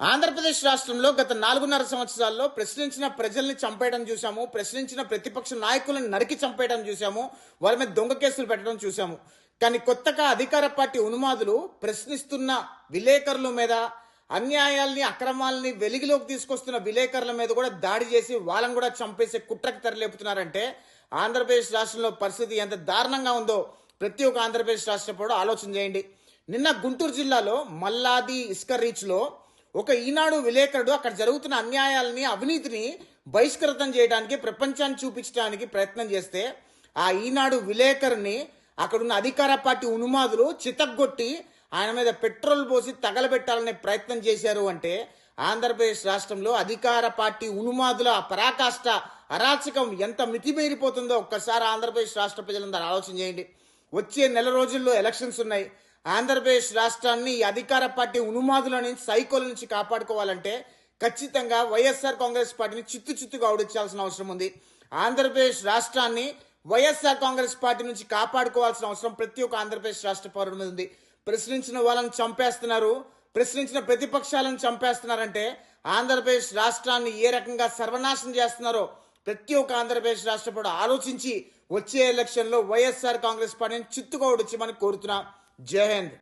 ఆంధ్రప్రదేశ్ రాష్ట్రంలో గత నాలుగున్నర సంవత్సరాల్లో ప్రశ్నించిన ప్రజల్ని చంపేయడం చూసాము ప్రశ్నించిన ప్రతిపక్ష నాయకులను నరికి చంపేయడం చూసాము వాళ్ళ మీద దొంగ కేసులు పెట్టడం చూసాము కానీ కొత్తగా అధికార పార్టీ ఉన్మాదులు ప్రశ్నిస్తున్న విలేకరుల మీద అన్యాయాల్ని అక్రమాలని వెలిగిలోకి తీసుకొస్తున్న విలేకరుల మీద కూడా దాడి చేసి వాళ్ళని కూడా చంపేసే కుట్రకి తెరలేపుతున్నారంటే ఆంధ్రప్రదేశ్ రాష్ట్రంలో పరిస్థితి ఎంత దారుణంగా ఉందో ప్రతి ఒక్క ఆంధ్రప్రదేశ్ రాష్ట్ర కూడా ఆలోచన చేయండి. నిన్న గుంటూరు జిల్లాలో మల్లాది ఇస్కర్ రీచ్లో ఒక ఈనాడు విలేకరుడు అక్కడ జరుగుతున్న అన్యాయాలని అవినీతిని బహిష్కృతం చేయడానికి ప్రపంచాన్ని చూపించడానికి ప్రయత్నం చేస్తే ఆ ఈనాడు విలేకరుని అక్కడున్న అధికార పార్టీ ఉన్మాదులు చితగ్గొట్టి ఆయన మీద పెట్రోల్ పోసి తగలబెట్టాలనే ప్రయత్నం చేశారు అంటే ఆంధ్రప్రదేశ్ రాష్ట్రంలో అధికార పార్టీ ఉన్మాదుల పరాకాష్ట అరాచకం ఎంత మితిమీరిపోతుందో ఒక్కసారి ఆంధ్రప్రదేశ్ రాష్ట్ర ప్రజలందరూ ఆలోచన చేయండి. వచ్చే నెల రోజుల్లో ఎలక్షన్స్ ఉన్నాయి. ఆంధ్రప్రదేశ్ రాష్ట్రాన్ని ఈ అధికార పార్టీ ఉన్మాదుల నుంచి సైకోల నుంచి కాపాడుకోవాలంటే ఖచ్చితంగా వైఎస్ఆర్ కాంగ్రెస్ పార్టీని చిత్తు చిత్తుగా ఓడించాల్సిన అవసరం ఉంది. ఆంధ్రప్రదేశ్ రాష్ట్రాన్ని వైఎస్ఆర్ కాంగ్రెస్ పార్టీ నుంచి కాపాడుకోవాల్సిన అవసరం ప్రతి ఒక్క ఆంధ్రప్రదేశ్ రాష్ట్ర పౌరుల మీద ఉంది. ప్రశ్నించిన వాళ్ళని చంపేస్తున్నారు. ప్రశ్నించిన ప్రతిపక్షాలను చంపేస్తున్నారంటే ఆంధ్రప్రదేశ్ రాష్ట్రాన్ని ఏ రకంగా సర్వనాశనం చేస్తున్నారో ప్రతి ఒక్క ఆంధ్రప్రదేశ్ రాష్ట్ర పౌరుడు ఆలోచించి వచ్చే ఎలక్షన్లో వైఎస్ఆర్ కాంగ్రెస్ పార్టీని చిత్తుగా మనం కోరుతున్నాం. జై హింద్.